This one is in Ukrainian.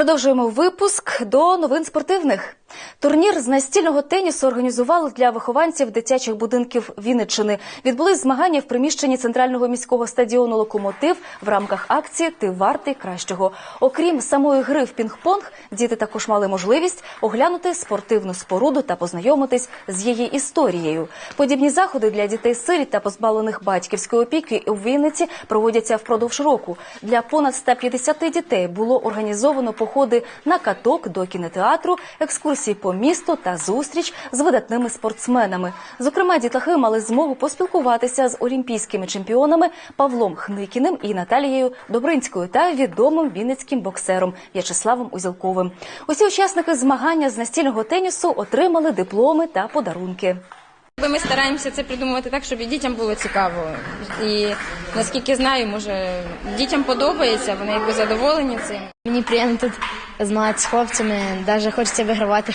Продовжуємо випуск до новин спортивних. Турнір з настільного тенісу організували для вихованців дитячих будинків Вінниччини. Відбулись змагання в приміщенні центрального міського стадіону Локомотив в рамках акції Ти вартий кращого. Окрім самої гри в пінг-понг, діти також мали можливість оглянути спортивну споруду та познайомитись з її історією. Подібні заходи для дітей сиріт та позбавлених батьківської опіки у Вінниці проводяться впродовж року. Для понад 150 дітей було організовано походи на каток до кінотеатру, екскурсії по місту та зустріч з видатними спортсменами. Зокрема, дітлахи мали змогу поспілкуватися з олімпійськими чемпіонами Павлом Хникіним і Наталією Добринською та відомим вінницьким боксером В'ячеславом Узілковим. Усі учасники змагання з настільного тенісу отримали дипломи та подарунки. Ми стараємося це придумувати так, щоб і дітям було цікаво. І наскільки знаю, може дітям подобається, вони якби задоволені цим. Мені приємно тут змагатися з хлопцями, навіть хочеться вигравати.